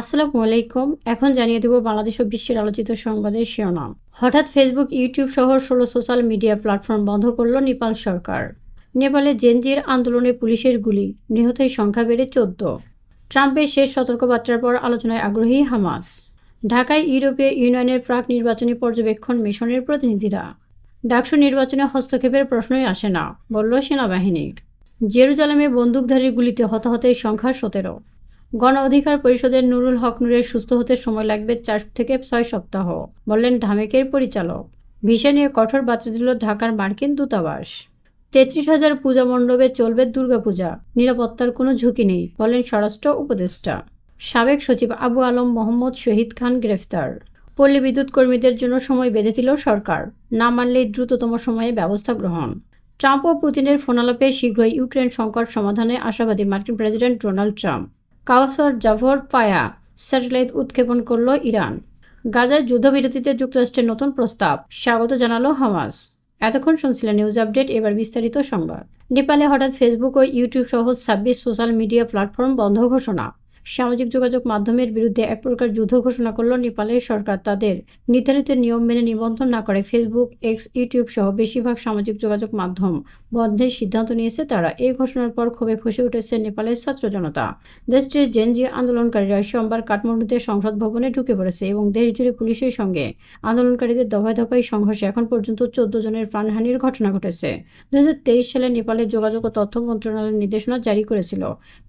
আসসালামু আলাইকুম। এখন জানিয়ে দেব বাংলাদেশ ও বিশ্বের আলোচিত সংবাদের শিরোনাম। হঠাৎ ফেসবুক, ইউটিউব সহ ষোলো সোশ্যাল মিডিয়া প্ল্যাটফর্ম বন্ধ করল নেপাল সরকার। নেপালে জেনজির আন্দোলনে পুলিশের গুলি, নিহতের সংখ্যা বেড়ে চোদ্দ। ট্রাম্পের শেষ সতর্কবার্তার পর আলোচনায় আগ্রহী হামাস। ঢাকায় ইউরোপীয় ইউনিয়নের প্রাক নির্বাচনী পর্যবেক্ষণ মিশনের প্রতিনিধিরা। ডাকসু নির্বাচনে হস্তক্ষেপের প্রশ্নই আসে না, বলল সেনাবাহিনী। জেরুজালেমে বন্দুকধারীর গুলিতে হতাহতের সংখ্যা সতেরো। গণ অধিকার পরিষদের নুরুল হক নুরের সুস্থ হতে সময় লাগবে চার থেকে ছয় সপ্তাহ, বললেন ঢামেকের পরিচালক। ভিসা নিয়ে কঠোর বার্তা দিল ঢাকার মার্কিন দূতাবাস। তেত্রিশ হাজার পূজা মণ্ডপে চলবে দুর্গাপূজা, নিরাপত্তার কোনো ঝুঁকি নেই, বলেন স্বরাষ্ট্র উপদেষ্টা। সাবেক সচিব আবু আলম মোহাম্মদ শহীদ খান গ্রেফতার। পল্লী বিদ্যুৎ কর্মীদের জন্য সময় বেঁধে দিল সরকার, না মানলেই দ্রুততম সময়ে ব্যবস্থা গ্রহণ। ট্রাম্প ও পুতিনের ফোনালাপে শীঘ্রই ইউক্রেন সংকট সমাধানে আশাবাদী মার্কিন president Donald Trump. Kawsar Jafar পায়া স্যাটেলাইট উৎক্ষেপণ করল ইরান। গাজার যুদ্ধবিরতিতে যুক্তরাষ্ট্রের নতুন প্রস্তাব, স্বাগত জানালো হামাস। এতক্ষণ শুনছিলেন নিউজ আপডেট, এবার বিস্তারিত সংবাদ। নেপালে হঠাৎ ফেসবুক ও ইউটিউব সহ ছাব্বিশ সোশ্যাল মিডিয়া প্ল্যাটফর্ম বন্ধ ঘোষণা। সামাজিক যোগাযোগ মাধ্যমের বিরুদ্ধে এক প্রকার যুদ্ধ ঘোষণা করল নেপালের সরকার। তাদের নির্ধারিত নিয়ম মেনে নিবন্ধন না করে ফেসবুক এক্স ইউটিউব সহ বেশিরভাগ সামাজিক যোগাযোগ মাধ্যম বন্ধের সিদ্ধান্ত নিয়েছে তারা। এই ঘোষণার পর ক্ষোভে ফুসে উঠেছে নেপালের ছাত্র জনতা। দেশটির জেনজি আন্দোলনকারীরা সোমবার কাঠমান্ডুতে সংসদ ভবনে ঢুকে পড়েছে এবং দেশজুড়ে পুলিশের সঙ্গে আন্দোলনকারীদের দফায় দফায় সংঘর্ষে এখন পর্যন্ত চোদ্দ জনের প্রাণহানির ঘটনা ঘটেছে। দু হাজার তেইশ সালে নেপালের যোগাযোগ ও তথ্য মন্ত্রণালয়ের নির্দেশনা জারি করেছিল।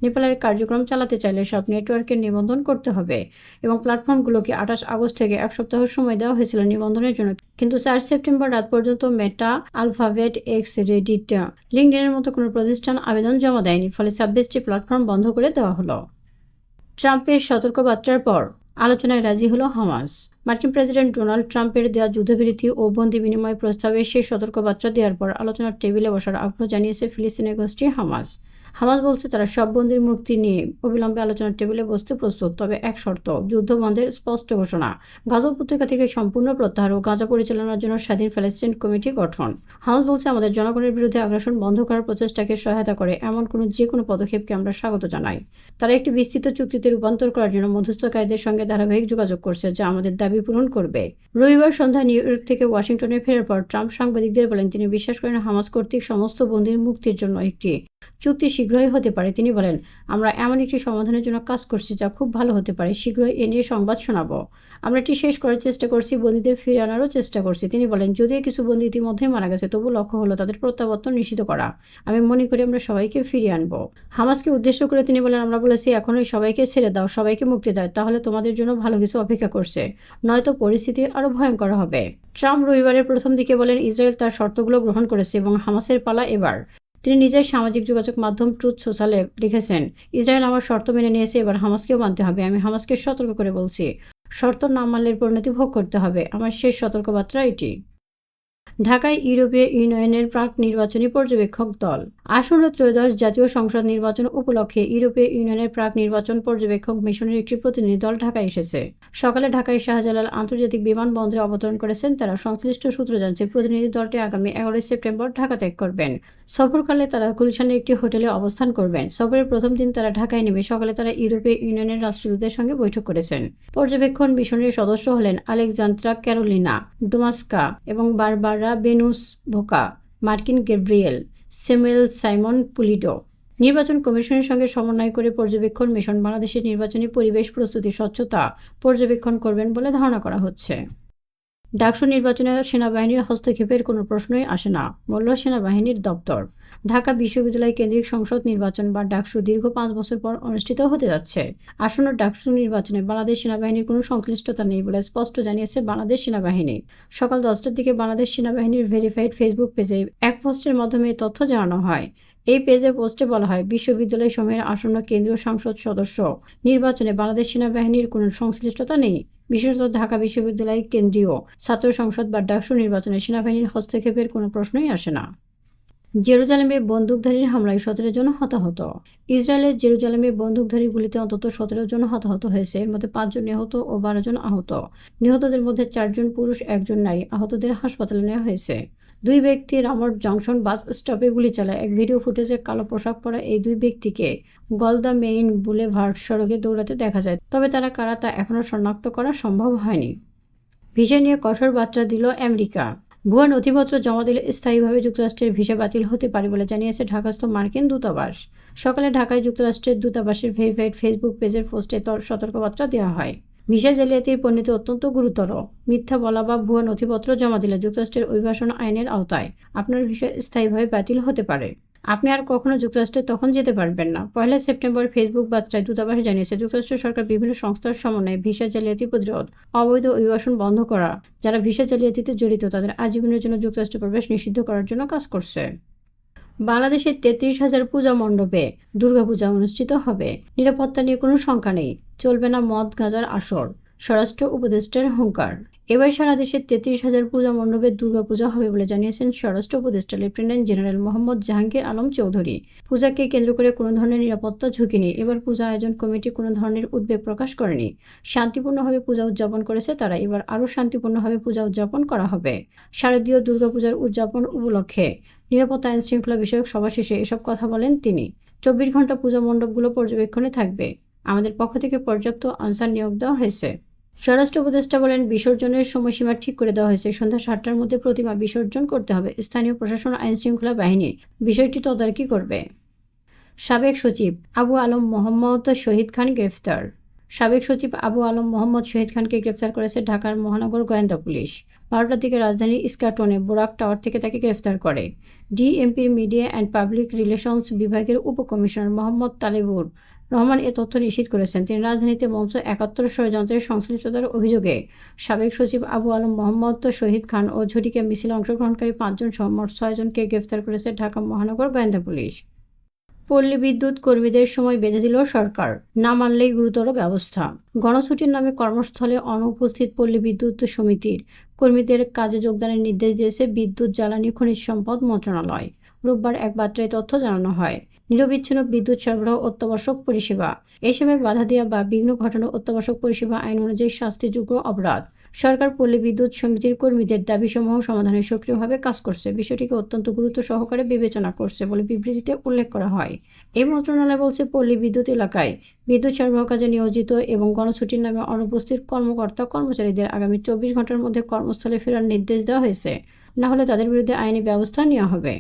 নেপালের কার্যক্রম চালাতে চাইলে সব নেটওয়ার্কের নিবন্ধন করতে হবে এবং প্ল্যাটফর্মগুলোকে আঠাশ আগস্ট থেকে এক সপ্তাহ সময় দেওয়া হয়েছিল নিবন্ধনের জন্য। কিন্তু চার সেপ্টেম্বর রাত পর্যন্ত মেটা আলফাবেট এক্স রেডিট লিঙ্কডেনের মতো কোনো প্রতিষ্ঠান আবেদন জমা দেয়নি, ফলে ছাব্বিশটি প্ল্যাটফর্ম বন্ধ করে দেওয়া হলো। ট্রাম্পের সতর্কবার্তার পর আলোচনায় রাজি হলো হামাস। মার্কিন প্রেসিডেন্ট ডোনাল্ড ট্রাম্পের দেওয়া যুদ্ধবিরতি ও বন্দি বিনিময় প্রস্তাবে সেই সতর্কবার্তা দেওয়ার পর আলোচনার টেবিলে বসার আগ্রহ জানিয়েছে ফিলিস্তিনের গোষ্ঠী হামাস। হামাস বলছে, তারা সব বন্দির মুক্তি নিয়ে অবিলম্বে আলোচনার টেবিলে বসতে প্রস্তুত। তবে এক শর্ত, যুদ্ধ বন্ধের স্পষ্ট ঘোষণা। গাজা উপত্যকা থেকে সম্পূর্ণ প্রত্যাহার ও গাজা পরিচালনার জন্য স্বাধীন ফ্যালেস্টাইন কমিটি গঠন। হামাস বলছে, আমাদের জনগণের বিরুদ্ধে আগ্রাসন বন্ধ করার প্রচেষ্টাকে সহায়তা করে এমন কোনো যে কোনো পদক্ষেপকে আমরা স্বাগত জানাই। তারা একটি বিস্তৃত চুক্তিতে রূপান্তর করার জন্য মধ্যস্থকারীদের সঙ্গে ধারাবাহিক যোগাযোগ করছে, যা আমাদের দাবি পূরণ করবে। রবিবার সন্ধ্যা নিউ ইয়র্ক থেকে ওয়াশিংটনে ফেরার পর ট্রাম্প সাংবাদিকদের বলেন, তিনি বিশ্বাস করেন হামাস কর্তৃক সমস্ত বন্দির মুক্তির জন্য একটি চুক্তি শীঘ্রই হতে পারে। তিনি বলেন, আমরা এমন একটি সমাধানের জন্য কাজ করছি যা খুব ভালো হতে পারে। শীঘ্রই এ নিয়ে সংবাদ শোনাবো। আমরা এটি শেষ করার চেষ্টা করছি, বন্দীদের ফিরে আনারও চেষ্টা করছি। তিনি বলেন, যদিও কিছু বন্দী ইতিমধ্যেই মারা গেছে, তবু লক্ষ্য হলো তাদের প্রত্যাবর্তন নিশ্চিত করা। আমি মনে করি আমরা সবাইকে ফিরিয়ে আনব। হামাসকে উদ্দেশ্য করে তিনি বলেন, আমরা বলেছি, এখনই সবাইকে ছেড়ে দাও, সবাইকে মুক্তি দাও, তাহলে তোমাদের জন্য ভালো কিছু অপেক্ষা করছে। নয়তো পরিস্থিতি আরও ভয়ঙ্কর হবে। ট্রাম্প রবিবারের প্রথম দিকে বলেন, ইসরায়েল তার শর্তগুলো গ্রহণ করেছে এবং হামাসের পালা এবার। তিনি নিজের সামাজিক যোগাযোগ মাধ্যম ট্রুথ সোশ্যালে লিখেছেন, ইসরায়েল আমার শর্ত মেনে নিয়েছে, এবার হামাসকেও মানতে হবে। আমি হামাসকে সতর্ক করে বলছি। শর্ত না মানলে পরিণতি ভোগ করতে হবে। আমার শেষ সতর্কবার্তা এটি। ঢাকায় ইউরোপীয় ইউনিয়নের প্রাক নির্বাচনী পর্যবেক্ষক দল। আসন্ন ত্রয়োদশ জাতীয় সংসদ নির্বাচন উপলক্ষে ইউরোপীয় ইউনিয়নের প্রাক নির্বাচন পর্যবেক্ষক মিশনের একটি প্রতিনিধি দল ঢাকায় এসেছে। সকালে ঢাকায় শাহজালাল আন্তর্জাতিক বিমানবন্দরে অবতরণ করেছেন তারা সংশ্লিষ্ট সূত্র জানছে। প্রতিনিধি দলটি আগামী এগারোই সেপ্টেম্বর ঢাকা ত্যাগ করবেন। সফরকালে তারা গুলশানের একটি হোটেলে অবস্থান করবেন। সফরের প্রথম দিন তারা ঢাকায় নেমে সকালে তারা ইউরোপীয় ইউনিয়নের রাষ্ট্রদূতের সঙ্গে বৈঠক করেছেন। পর্যবেক্ষণ মিশনের সদস্য হলেন আলেকজান্দ্রা ক্যারোলিনা ডোমাস্কা এবং বারবারা বেনুস ভোকা, মার্কিন গেব্রিয়েল সেমুয়েল সাইমন পুলিডো নির্বাচন কমিশনের সঙ্গে সমন্বয় করে পর্যবেক্ষণ মিশন বাংলাদেশের নির্বাচনী পরিবেশ প্রস্তুতি, স্বচ্ছতা পর্যবেক্ষণ করবেন বলে ধারণা করা হচ্ছে। ডাকসু নির্বাচনে সেনাবাহিনীর হস্তক্ষেপের কোনো প্রশ্নই আসে না, বলল সেনাবাহিনীর দপ্তর। ঢাকা বিশ্ববিদ্যালয় কেন্দ্রিক সংসদ নির্বাচন বা ডাকসু দীর্ঘ পাঁচ বছর পর অনুষ্ঠিত হতে যাচ্ছে। আসন্ন ডাকসু নির্বাচনে বাংলাদেশ সেনাবাহিনীর কোনো সংশ্লিষ্টতা নেই বলে স্পষ্ট জানিয়েছে বাংলাদেশ সেনাবাহিনী। সকাল দশটার দিকে বাংলাদেশ সেনাবাহিনীর ভেরিফাইড ফেসবুক পেজে এক পোস্টের মাধ্যমে তথ্য জানানো হয়। এই পেজে পোস্টে বলা হয় বিশ্ববিদ্যালয় সমূহের আসন্ন কেন্দ্রীয় সংসদ সদস্য নির্বাচনে বাংলাদেশ সেনাবাহিনীর কোনো সংশ্লিষ্টতা নেই। বিশেষত ঢাকা বিশ্ববিদ্যালয় কেন্দ্রীয় ছাত্র সংসদ বা ডাকসু নির্বাচনে সেনাবাহিনীর হস্তক্ষেপের কোনো প্রশ্নই আসে না। জেরুজালেমে বন্দুকধারীর হামলায় সতেরো জন হতাহত। ইসরায়েলের জেরুজালেমে বন্দুকধারী গুলিতে অন্তত সতেরো জন হতাহত হয়েছে, এর মধ্যে পাঁচজন নিহত ও বারো জন আহত। নিহতদের মধ্যে চারজন পুরুষ, একজন নারী, আহতদের হাসপাতালে নেওয়া হয়েছে। দুই ব্যক্তি রামট জংশন বাস স্টপে গুলি চালায়। এক ভিডিও ফুটেজে কালো পোশাক পরা এই দুই ব্যক্তিকে গলদা মেইন বুলেভার্ড সড়কে দৌড়াতে দেখা যায়। তবে তারা কারা তা এখনও শনাক্ত করা সম্ভব হয়নি। ভিসা নিয়ে কঠোর বার্তা দিল আমেরিকা। ভুয়া নথিপত্র জমা দিলে স্থায়ীভাবে যুক্তরাষ্ট্রের ভিসা বাতিল হতে পারে বলে জানিয়েছে ঢাকাস্থ মার্কিন দূতাবাস। সকালে ঢাকায় যুক্তরাষ্ট্রের দূতাবাসের ভেরিফাইড ফেসবুক পেজের পোস্টে তর- সতর্কবার্তা দেওয়া হয়। ভিসা জালিয়াতির পরিণতি অত্যন্ত গুরুতর। মিথ্যা বলা বা ভুয়া নথিপত্র জমা দিলে যুক্তরাষ্ট্রের অভিবাসন আইনের আওতায়। আপনার ভিসা স্থায়ীভাবে বাতিল হতে পারে। আপনি আর কখনো যুক্তরাষ্ট্রে তখন যেতে পারবেন না। পয়লা সেপ্টেম্বর ফেসবুক বার্তায় দূতাবাস জানিয়েছে, যুক্তরাষ্ট্র সরকার বিভিন্ন সংস্থার সমন্বয়ে ভিসা জালিয়াতি প্রতিরোধ, অবৈধ অভিবাসন বন্ধ করা। যারা ভিসা জালিয়াতিতে জড়িত, তাদের আজীবনের জন্য যুক্তরাষ্ট্রে প্রবেশ নিষিদ্ধ করার জন্য কাজ করছে। বাংলাদেশের তেত্রিশ হাজার পূজা মণ্ডপে দুর্গাপূজা অনুষ্ঠিত হবে। নিরাপত্তা নিয়ে কোনো শঙ্কা নেই। চলবে না মদ, গাজার আসর। স্বরাষ্ট্র উপদেষ্টার হুঙ্কার। এবার সারা দেশে তেত্রিশ হাজার পূজা মণ্ডপে দুর্গাপূজা হবে বলে জানিয়েছেন স্বরাষ্ট্র উপদেষ্টা লেফটেন্যান্ট জেনারেল মোহাম্মদ জাহাঙ্গীর আলম চৌধুরী। পূজাকে কেন্দ্র করে কোনো ধরনের নিরাপত্তা ঝুঁকি নেই। এবার পূজা আয়োজন কমিটি কোনো ধরনের উদ্বেগ প্রকাশ করেনি। শান্তিপূর্ণভাবে পূজা উদযাপন করেছে তারা। এবার আরও শান্তিপূর্ণভাবে পূজা উদযাপন করা হবে। শারদীয় দুর্গাপূজার উদযাপন উপলক্ষে নিরাপত্তা আইন শৃঙ্খলা বিষয়ক সভা শেষে এসব কথা বলেন তিনি। চব্বিশ ঘণ্টা পূজা মণ্ডপগুলো পর্যবেক্ষণে থাকবে। আমাদের পক্ষ থেকে পর্যাপ্ত আনসার নিয়োগ দেওয়া হয়েছে। স্বরাষ্ট্র উপদেষ্টা বলেন, বিসর্জনের সময়সীমা ঠিক করে দেওয়া হয়েছে। সন্ধ্যা সাতটার মধ্যে প্রতিমা বিসর্জন করতে হবে। স্থানীয় প্রশাসন আইন শৃঙ্খলা বাহিনী বিষয়টি তদারকি করবে। সাবেক সচিব আবু আলম মোহাম্মদ শহীদ খান গ্রেফতার। সাবেক সচিব আবু আলম মোহাম্মদ শহীদ খানকে গ্রেফতার করেছে ঢাকার মহানগর গোয়েন্দা পুলিশ। বারোটার দিকে রাজধানীর ইস্কাটনে বোরাক টাওয়ার থেকে তাকে গ্রেফতার করে। ডিএমপির মিডিয়া অ্যান্ড পাবলিক রিলেশনস বিভাগের উপকমিশনার মোহাম্মদ তালেবুর রহমান এ তথ্য নিশ্চিত করেছেন। তিনি রাজধানীতে মঞ্চ একাত্তর ষড়যন্ত্রের সংশ্লিষ্টতার অভিযোগে সাবেক সচিব আবু আলম মোহাম্মদ শহীদ খান ও ঝটিকা মিছিলে অংশগ্রহণকারী পাঁচজন সহ মোট ছয়জনকে গ্রেফতার করেছে ঢাকা মহানগর গোয়েন্দা পুলিশ। পল্লী বিদ্যুৎ কর্মীদের সময় বেঁধে দিল সরকার, না মানলেই গুরুতর ব্যবস্থা। গণছুটির নামে কর্মস্থলে অনুপস্থিত পল্লী বিদ্যুৎ সমিতির কর্মীদের কাজে যোগদানের নির্দেশ দিয়েছে বিদ্যুৎ, জ্বালানি, খনিজ সম্পদ মন্ত্রণালয়। রোববার এক বার্তায় তথ্য জানানো হয়। নিরবিচ্ছিন্ন বিদ্যুৎ সরবরাহ অত্যাবশ্যক পরিষেবা। এই সময় বাধা দেওয়া বা বিঘ্ন ঘটানো অত্যাবশ্যক পরিষেবা আইন অনুযায়ী শাস্তিযোগ্য অপরাধ। সরকার পল্লী বিদ্যুৎ সমিতির কর্মীদের দাবিসমূহ সমাধানে সক্রিয়ভাবে কাজ করছে। বিষয়টিকে অত্যন্ত গুরুত্ব সহকারে বিবেচনা করছে বলে বিবৃতিতে উল্লেখ করা হয়। এই মন্ত্রণালয় বলছে, পল্লী বিদ্যুৎ এলাকায় বিদ্যুৎ সরবরাহ কাজে নিয়োজিত এবং গণছুটির নামে অনুপস্থিত কর্মকর্তা কর্মচারীদের আগামী চব্বিশ ঘণ্টার মধ্যে কর্মস্থলে ফেরার নির্দেশ দেওয়া হয়েছে। না হলে তাদের বিরুদ্ধে আইনি ব্যবস্থা নেওয়া হবে।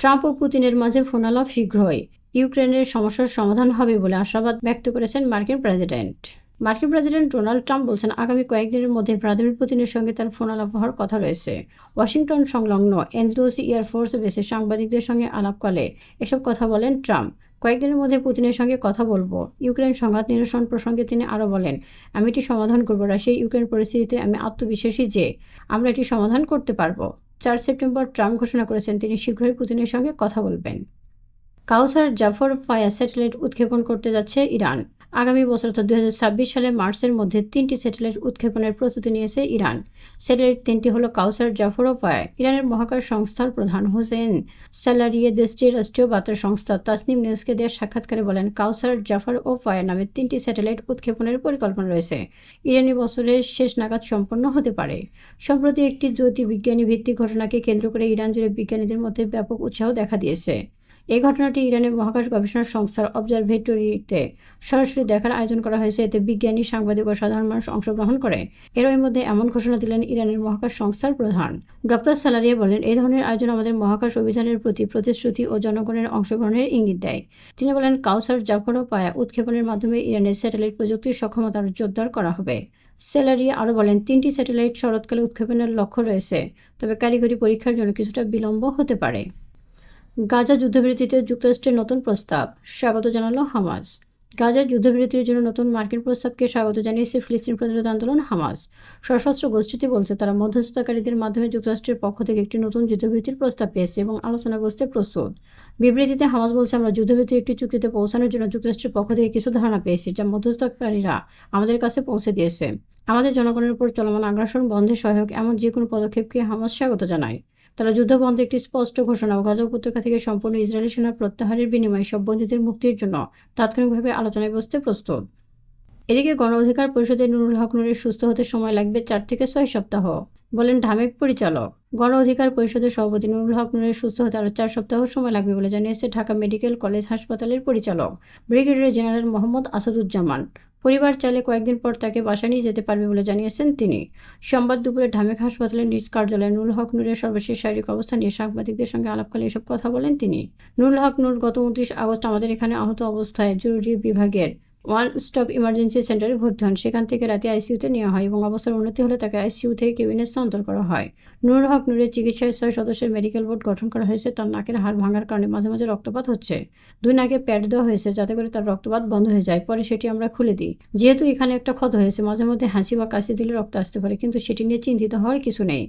ট্রাম্প ও পুতিনের মাঝে ফোনালাপ শীঘ্রই। ইউক্রেনের সমস্যার সমাধান হবে বলে আশাবাদ ব্যক্ত করেছেন মার্কিন প্রেসিডেন্ট। মার্কিন প্রেসিডেন্ট ডোনাল্ড ট্রাম্প বলছেন, আগামী কয়েকদিনের মধ্যে ভ্লাদিমির পুতিনের সঙ্গে তার ফোনালাপ হওয়ার কথা রয়েছে। ওয়াশিংটন সংলগ্ন এন্দ্রোস এয়ারফোর্স বেসে সাংবাদিকদের সঙ্গে আলাপকালে এসব কথা বলেন ট্রাম্প। কয়েকদিনের মধ্যে পুতিনের সঙ্গে কথা বলব। ইউক্রেন সংঘাত নিরসন প্রসঙ্গে তিনি আরও বলেন, আমি এটি সমাধান করব রাশিয়া ইউক্রেন পরিস্থিতিতে আমি আত্মবিশ্বাসী যে, আমরা এটি সমাধান করতে পারব। চার সেপ্টেম্বর ট্রাম্প ঘোষণা করেছেন তিনি শীঘ্রই পুতিনের সঙ্গে কথা বলবেন। কাউসার জাফর ফায়ার স্যাটেলাইট উৎক্ষেপণ করতে যাচ্ছে ইরান। আগামী বছর অর্থাৎ দুই হাজার ছাব্বিশ সালে মার্চের মধ্যে তিনটি স্যাটেলাইট উৎক্ষেপণের প্রস্তুতি নিয়েছে ইরান। স্যাটেলাইট তিনটি হলো কাউসার জাফর ও ফায়ার ইরানের মহাকাশ সংস্থার প্রধান হোসেন। স্যালারিয়ে দেশটির রাষ্ট্রীয় বার্তা সংস্থা তাসনিম নিউজকে দেওয়া সাক্ষাৎকারে বলেন, কাউসার জাফর ও ফায়ার নামে তিনটি স্যাটেলাইট উৎক্ষেপণের পরিকল্পনা রয়েছে। ইরানি বছরের শেষ নাগাদ সম্পন্ন হতে পারে। সম্প্রতি একটি জ্যোতির্বিজ্ঞানী ভিত্তিক ঘটনাকে কেন্দ্র করে ইরান জুড়ে বিজ্ঞানীদের মধ্যে ব্যাপক উৎসাহ দেখা দিয়েছে। এই ঘটনাটি ইরানের মহাকাশ গবেষণা সংস্থার অবজারভেটরিতে সরাসরি দেখার আয়োজন করা হয়েছে। এতে বিজ্ঞানী, সাংবাদিক ও সাধারণ মানুষ অংশগ্রহণ করে। এরই মধ্যে এমন ঘোষণা দিলেন ইরানের মহাকাশ সংস্থার প্রধান। ডক্টর সালারিয়া বলেন এই ধরনের আয়োজন আমাদের মহাকাশ অভিযানের প্রতি প্রতিশ্রুতি ও জনগণের অংশগ্রহণের ইঙ্গিত দেয়। তিনি বলেন, কাউসার জাফর পায়া উৎক্ষেপণের মাধ্যমে ইরানের স্যাটেলাইট প্রযুক্তির সক্ষমতার জোরদার করা হবে। সেলারি আরও বলেন, তিনটি স্যাটেলাইট শরৎকালে উৎক্ষেপণের লক্ষ্য রয়েছে, তবে কারিগরি পরীক্ষার জন্য কিছুটা বিলম্ব হতে পারে। গাজা যুদ্ধবিরতিতে যুক্তরাষ্ট্রের নতুন প্রস্তাব, স্বাগত জানালো হামাস। গাজার যুদ্ধবিরতির জন্য নতুন মার্কিন প্রস্তাবকে স্বাগত জানিয়েছে ফিলিস্তিন প্রতিরোধ আন্দোলন হামাস। সশস্ত্র গোষ্ঠীটি বলছে, তারা মধ্যস্থতাকারীদের মাধ্যমে যুক্তরাষ্ট্রের পক্ষ থেকে একটি নতুন যুদ্ধবিরতির প্রস্তাব পেয়েছে এবং আলোচনা বসতে প্রস্তুত। বিবৃতিতে হামাস বলছে, আমরা যুদ্ধবিরতির একটি চুক্তিতে পৌঁছানোর জন্য যুক্তরাষ্ট্রের পক্ষ থেকে কিছু ধারণা পেয়েছি যা মধ্যস্থতাকারীরা আমাদের কাছে পৌঁছে দিয়েছে। আমাদের জনগণের উপর চলমান আগ্রাসন বন্ধে সহায়ক, এমন যে কোনো পদক্ষেপকে হামাস স্বাগত জানায়। তারা যুদ্ধবন্ধে একটি স্পষ্ট ঘোষণা গাজা উপত্যকা থেকে সম্পূর্ণ ইসরায়েলি সেনা প্রত্যাহারের বিনিময়ে সব বন্দীদের মুক্তির জন্য তাৎক্ষণিকভাবে আলোচনায় বসতে প্রস্তুত। এদিকে গণ অধিকার পরিষদের নুরুল হক নুরের সুস্থ হতে সময় লাগবে চার থেকে ছয় সপ্তাহ। বলেন ঢামেক পরিচালক গণ অধিকার পরিষদের সভাপতি নুরুল হক নুরের সুস্থ হতে আরও চার সপ্তাহ সময় লাগবে বলে জানিয়েছে ঢাকা মেডিকেল কলেজ হাসপাতালের পরিচালক, ব্রিগেডিয়ার জেনারেল মোহাম্মদ আসাদুজ্জামান। পরিবার চাইলে কয়েকদিন পর তাকে বাসা নিয়ে যেতে পারবে বলে জানিয়েছেন তিনি। সোমবার দুপুরে ঢামেক হাসপাতালে নিজ কার্যালয়ে নুরুল হক নূরের সর্বশেষ শারীরিক অবস্থা নিয়ে সাংবাদিকদের সঙ্গে আলাপকালে এসব কথা বলেন তিনি। নুরুল হক নূর গত উনত্রিশ আগস্ট আমাদের এখানে আহত অবস্থায় জরুরি বিভাগের ওয়ান স্টপ ইমার্জেন্সি সেন্টারে ভর্তি হন। সেখান থেকে রাতে আইসিইউতে নেওয়া হয় এবং অবস্থার উন্নতি হলে তাকে আইসিইউ থেকে কেবিনে স্থানান্তর করা হয়। নুরুল হক নূরের চিকিৎসায় ছয় সদস্যের মেডিকেল বোর্ড গঠন করা হয়েছে। তার নাকের হাড় ভাঙার কারণে মাঝে মাঝে রক্তপাত হচ্ছে। দুই নাকে প্যাড দেওয়া হয়েছে যাতে করে তার রক্তপাত বন্ধ হয়ে যায়। পরে সেটি আমরা খুলে দিই। যেহেতু এখানে একটা ক্ষত হয়েছে, মাঝে মধ্যে হাসি বা কাশি দিলে রক্ত আসতে পারে, কিন্তু সেটি নিয়ে চিন্তিত হওয়ার কিছু নেই।